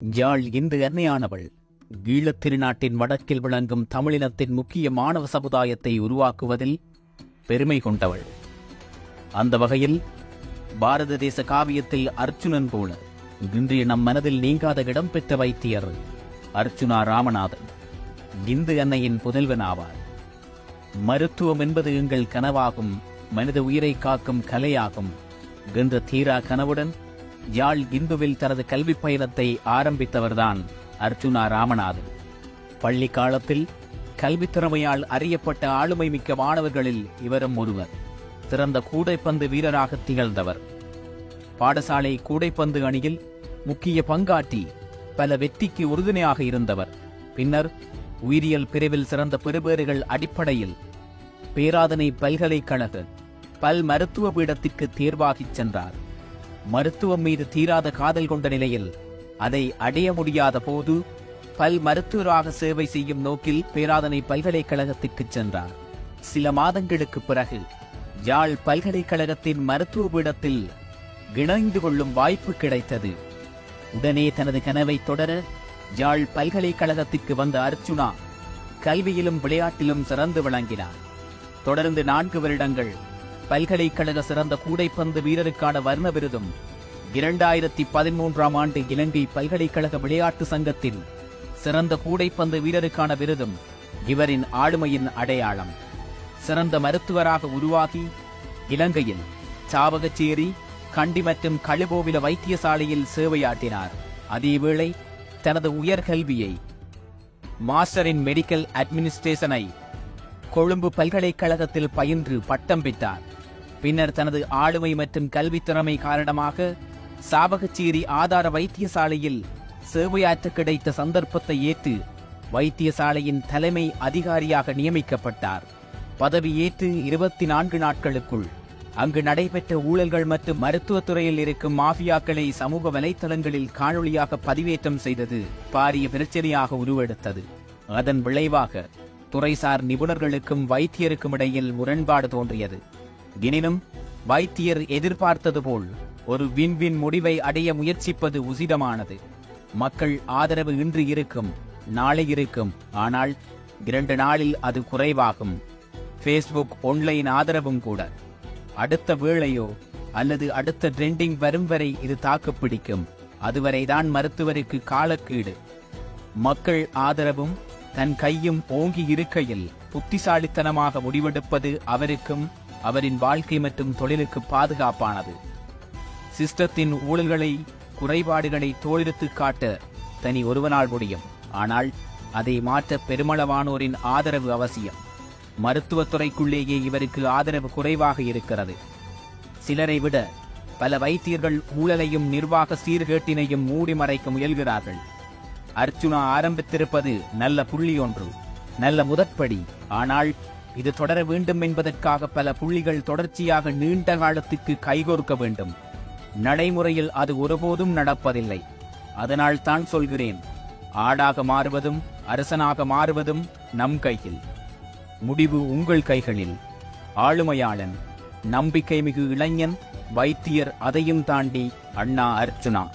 யாழ் இந்து அன்னையானவள். ஈழத் திருநாட்டின் வடக்கில் விளங்கும் தமிழினத்தின் முக்கிய மாணவ சமுதாயத்தை உருவாக்குவதில் பெருமை கொண்டவள். அந்த வகையில் பாரத தேச காவியத்தில் அர்ச்சுனன் போல இன்றைய நம் மனதில் நீங்காத இடம் பெற்ற வைத்தியர் அர்ச்சுனா ராமநாதன். இந்து அன்னையின் புதல்வன் ஆவார் மருத்துவம் என்பது எங்கள் கனவாகும் மனித உயிரை காக்கும் கலையாகும் என்ற தீரா கனவுடன் யாழ் இந்துவில் தனது கல்வி பயணத்தை ஆரம்பித்தவர்தான் அர்ஜுனா ராமநாதன். பள்ளி காலத்தில் கல்வி திறமையால் அறியப்பட்ட ஆளுமை மிக்க மாணவர்களில் இவரும் ஒருவர். சிறந்த கூடைப்பந்து வீரராக திகழ்ந்தவர். பாடசாலை கூடைப்பந்து அணியில் முக்கிய பங்காற்றி பல வெற்றிக்கு உறுதுணையாக இருந்தவர். பின்னர் உயிரியல் பிரிவில் சிறந்த பெறுபேறுகள் அடிப்படையில் பேராதனை பல்கலைக்கழக பல் மருத்துவ பீடத்திற்கு தேர்வாகிச் சென்றார். மருத்துவம் மீது தீராத காதல் கொண்ட நிலையில் அதை அடைய முடியாத போது பல் மருத்துவராக சேவை செய்யும் நோக்கில் பேராதனை பல்கலைக்கழகத்திற்கு சென்றார். சில மாதங்களுக்கு பிறகு யாழ் பல்கலைக்கழகத்தின் மருத்துவ பீடத்தில் இணைந்து கொள்ளும் வாய்ப்பு கிடைத்தது. உடனே தனது கனவை தொடர யாழ் பல்கலைக்கழகத்திற்கு வந்த அர்ச்சுனா கல்வியிலும் விளையாட்டிலும் சிறந்து விளங்கினார். தொடர்ந்து நான்கு வருடங்கள் பல்கலைக்கழக சிறந்த கூடைப்பந்து வீரருக்கான வர்ண விருதும் இரண்டாயிரத்தி பதிமூன்றாம் ஆண்டு இலங்கை பல்கலைக்கழக விளையாட்டு சங்கத்தில் சிறந்த கூடைப்பந்து வீரருக்கான விருதும் இவரின் ஆளுமையின் அடையாளம். சிறந்த மருத்துவராக உருவாகி இலங்கையில் சாவகச்சேரி கண்டி மற்றும் கழுகோவில வைத்தியசாலையில் சேவையாற்றினார். அதேவேளை தனது உயர்கல்வியை மாஸ்டர் இன் மெடிக்கல் அட்மினிஸ்ட்ரேஷனை கொழும்பு பல்கலைக்கழகத்தில் பயின்று பட்டம் பெற்றார். பின்னர் தனது ஆளுமை மற்றும் கல்வித்திறமை காரணமாக சாவகச்சேரி ஆதார வைத்தியசாலையில் சேவையாற்ற கிடைத்த சந்தர்ப்பத்தை ஏற்று வைத்தியசாலையின் தலைமை அதிகாரியாக நியமிக்கப்பட்டார். பதவி ஏற்று இருபத்தி நான்கு நாட்களுக்குள் அங்கு நடைபெற்ற ஊழல்கள் மற்றும் மருத்துவத்துறையில் இருக்கும் மாஃபியாக்களை சமூக வலைத்தளங்களில் காணொளியாக பதிவேற்றம் செய்தது பாரிய பிரச்சனையாக உருவெடுத்தது. அதன் விளைவாக துறைசார் நிபுணர்களுக்கும் வைத்தியருக்கும் இடையில் முரண்பாடு தோன்றியது. எனினும் வைத்தியர் எதிர்பார்த்தது போல் ஒரு விண்வின் முடிவை அடைய முயற்சிப்பது உசிதமானது. மக்கள் ஆதரவு இன்று இருக்கும் நாளை இருக்கும். ஆனால் இரண்டு நாளில் அது குறைவாகும். ஃபேஸ்புக் ஒன்லைன் ஆதரவும் கூட. அடுத்த வேளையோ அல்லது அடுத்த ட்ரெண்டிங் வரும் வரை இது தாக்குப்பிடிக்கும் அதுவரைதான் மருத்துவருக்கு காலக்கீடு. மக்கள் ஆதரவும் தன் கையும் ஓங்கி இருக்கையில் புத்திசாலித்தனமாக முடிவெடுப்பது அவருக்கும் அவரின் வாழ்க்கை மற்றும் தொழிலுக்கு பாதுகாப்பானது. சிஸ்டத்தின் ஊழல்களை குறைபாடுகளை தோலெடுத்து காட்ட தனி ஒருவனால் முடியும். ஆனால் அதை மாற்ற பெருமளவானோரின் ஆதரவு அவசியம். மருத்துவத்துறைக்குள்ளேயே இவருக்கு ஆதரவு குறைவாக இருக்கிறது. சிலரை விட பல வைத்தியர்கள் ஊழலையும் நிர்வாக சீர்கேட்டினையும் மூடி மறைக்க முயல்கிறார்கள். அர்ச்சுனா ஆரம்பித்திருப்பது நல்ல புள்ளி ஒன்று நல்ல முதற்படி. ஆனால் இது தொடர வேண்டும் என்பதற்காக பல புள்ளிகள் தொடர்ச்சியாக நீண்ட காலத்துக்கு கைகோர்க்க வேண்டும். நடைமுறையில் அது ஒருபோதும் நடப்பதில்லை. அதனால் தான் சொல்கிறேன் ஆடாக மாறுவதும் அரசனாக மாறுவதும் நம் கையில். முடிவு உங்கள் கைகளில். ஆளுமையாளன் நம்பிக்கை மிகு இளைஞன் வைத்தியர் அதையும் தாண்டி அண்ணா அர்ச்சுனா